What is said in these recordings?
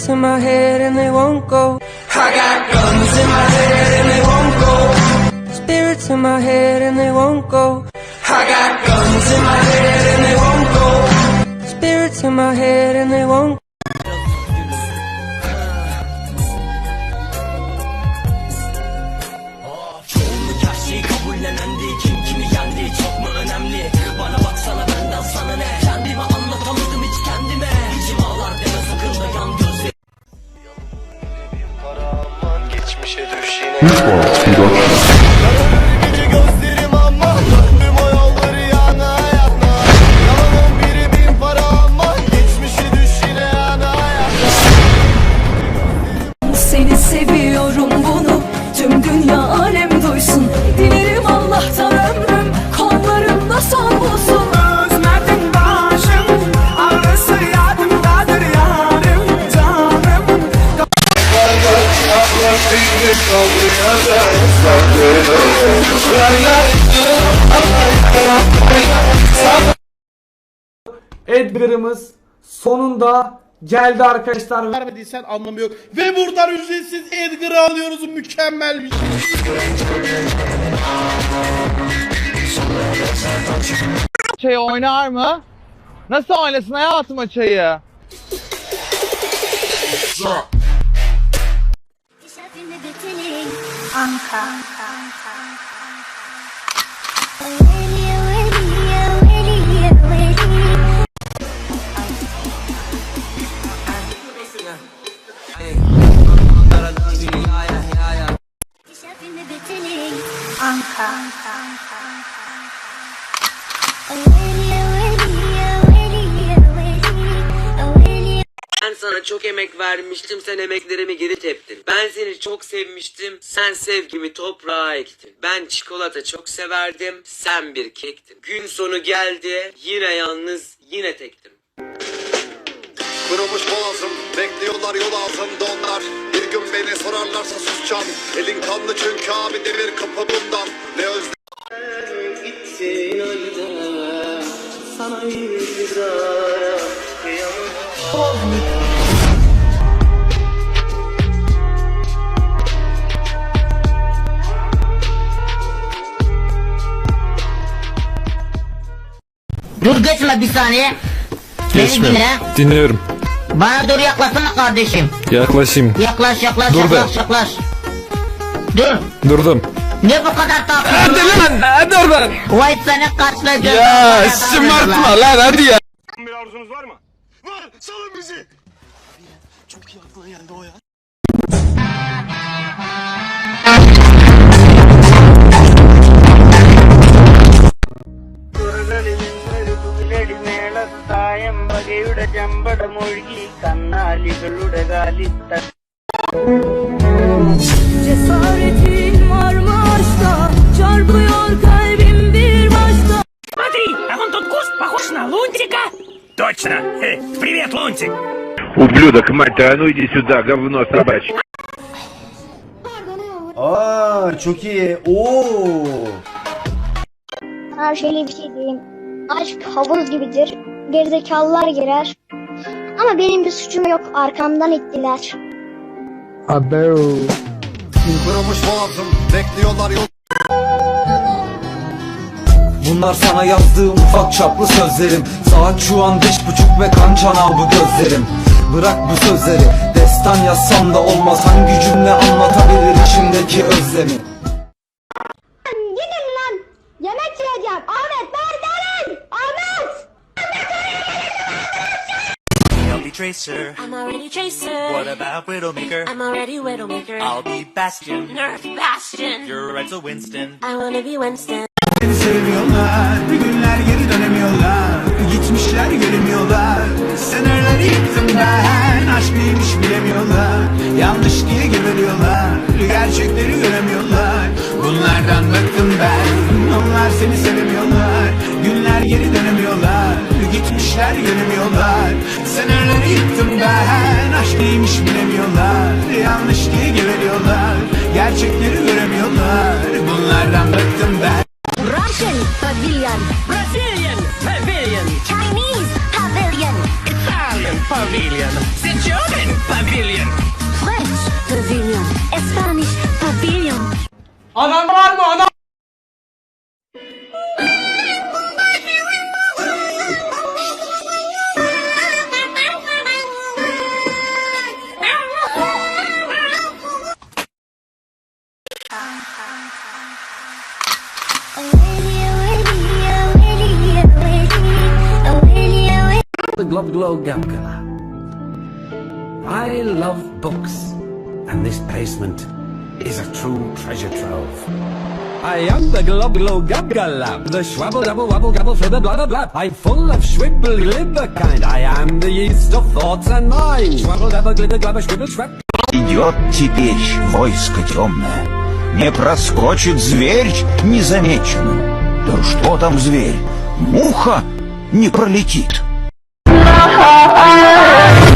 Spirits in my head and they won't go. I got guns in my head and they won't go. Spirits in my head and they won't go. I got guns in my head and they won't go. Spirits in my head and they won't düş yine Edgar'ımız sonunda geldi arkadaşlar. vermediysen anlamı yok. Ve buradan ücretsiz Edgar'ı alıyoruz. Mükemmel bir şey. Çayı oynar mı? Nasıl oynasın hayatım o çayı? Ben sana çok emek vermiştim sen emeklerimi geri teptin. Ben seni çok sevmiştim sen sevgimi toprağa ektin. Ben çikolata çok severdim sen bir kektin. Gün sonu geldi yine yalnız yine tektim. Kırılmış boğazım Bekliyorlar yol ağzında onlar Bir gün beni sorarlarsa susacağım Elin kanlı çünkü abi demir kapı bundan Ne özledim Gitsin halde sana izaya Dur geçme bir saniye. Beni dinle. Dinliyorum. Bana doğru yaklaşsana kardeşim. Yaklaşayım. Yaklaş yaklaş Dur be. yaklaş yaklaş. Dur. Durdum. Ne bu kadar takıyorsun? lan dur lan. Vay seni kaçlayacağım. Ya şımartma lan hadi ya. Bir arzunuz var mı? Var salın bizi Çok iyi aklına geldi o ya തായമ്പകയുടെ ചമ്പടമൊഴുകി കന്നാലികളുടെ കാലിത്ത Cesaretin var mı aşkta çarpıyor kalbim bir başka Смотри, а вон тот куст похож на лунтика Точно, привет, лунтик Ублюдок, мать твою, а ну иди сюда, говно собачье. Aa çok iyi Oo Her şöyle bir şey diyeyim. Aşk havuz gibidir. Gerizekalılar girer. Ama benim bir suçum yok. Arkamdan ittiler. Kırılmış boğazım Bekliyorlar yol Bunlar sana yazdığım ufak çaplı sözlerim Saat şu an beş buçuk ve kan çanağı bu gözlerim Bırak bu sözleri Destan yazsam da olmaz Hangi cümle anlatabilir içimdeki özlemi Tracer. I'm already Tracer. What about Widowmaker? I'm already Widowmaker. I'll be Bastion. Nerf Bastion. You're right to Winston. I wanna be Winston. Sevmiyorlar Bir günler geri dönemiyorlar. Gitmişler gelemiyorlar Sınırları yıktım ben Aşk neymiş bilemiyorlar. Yanlış diye geberiyorlar Gerçekleri göremiyorlar. Bunlardan bıktım ben Onlar seni sevemiyorlar. Günler geri dönemiyorlar Gitmişler gelemiyorlar Sınırları yıktım ben Aşk neymiş bilemiyorlar Yanlış diye geberiyorlar Gerçekleri göremiyorlar Bunlardan bıktım ben Russian pavilion. Brazilian Pavilion Chinese pavilion. Italian pavilion. The German pavilion. French pavilion, Spanish pavilion. Anan var mı anan? The Glob Glow Gabgala. I love books, and this basement is a true treasure trove. I am the Glob Glow Gabgala, the schwabble double wabble gabble blah blah blah. I'm full of schwibble glibber kind. I am the yeast of thoughts and mind. Schwabble dabble glibber glabber schwibble schwab. Идет теперь войско темное. Не проскочит зверь незамеченным. Да что там зверь? Муха не пролетит. heart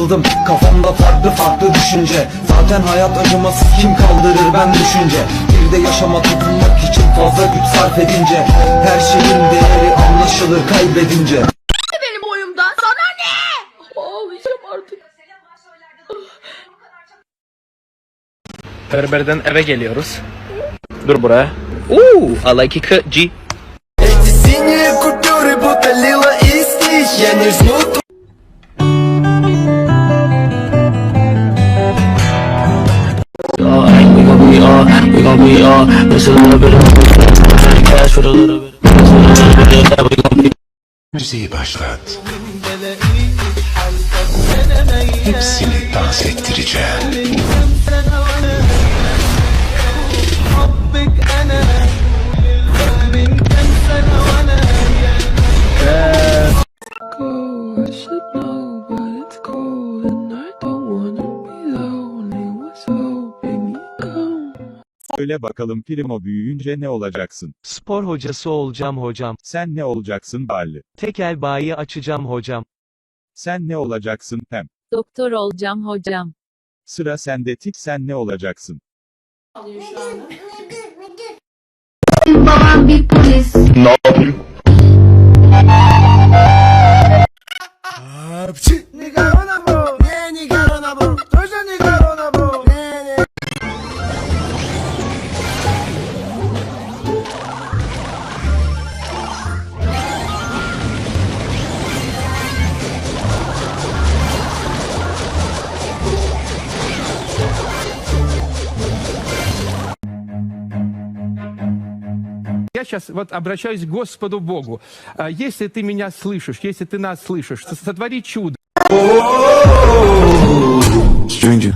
know? Yıldım kafamda farklı farklı düşünce Zaten hayat acımasız kim kaldırır ben düşünce Bir de yaşama tutunmak için fazla güç sarf edince Her şeyin değeri anlaşılır kaybedince Benim boyumdan sana ne? Ağlayacağım artık. Berberden eve geliyoruz. Dur buraya. Uuu, I like it G. Эти синие купюры будто лила из стич Я не жму There's a little bit of cash for a little bit. Yeah, be. Müziği başlat. Hepsini dans ettireceğim. Söyle bakalım Primo büyüyünce ne olacaksın? Spor hocası olacağım hocam. Sen ne olacaksın Balli? Tekel bayi açacağım hocam. Sen ne olacaksın Pem? Doktor olacağım hocam. Sıra sende Tik sen ne olacaksın? Babam bir polis. Я сейчас вот обращаюсь к Господу Богу. А, Если ты меня слышишь, если ты нас слышишь, со- сотвори чудо. Stranger.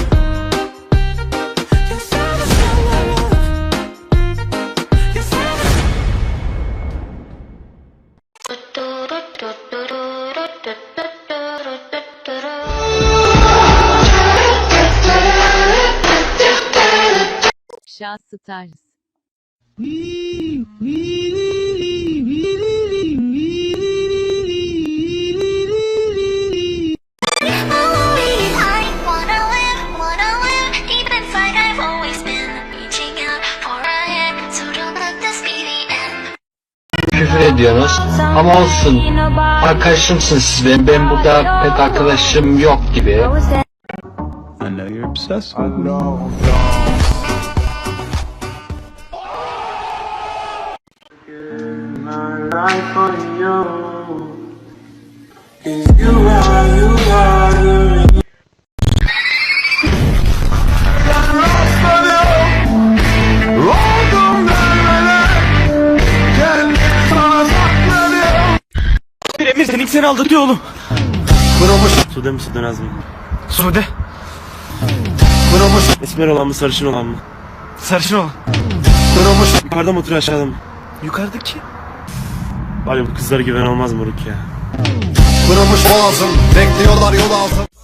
Ifşa Stars. Küfür ediyorsunuz ama olsun. Arkadaşımsınız siz benim. Ben burada pek arkadaşım yok gibi. I know you're obsessed with me. Seni aldatıyor oğlum. Kırılmış. Sude mi Sude Naz mı? Sude. Kırılmış. Esmer olan mı sarışın olan mı? Sarışın ol. Kırılmış. Yukarıda mı oturuyor aşağıda mı? Yukarıdaki. Var ya bu kızlara güven olmaz moruk ya. Kırılmış boğazım Bekliyorlar yol altı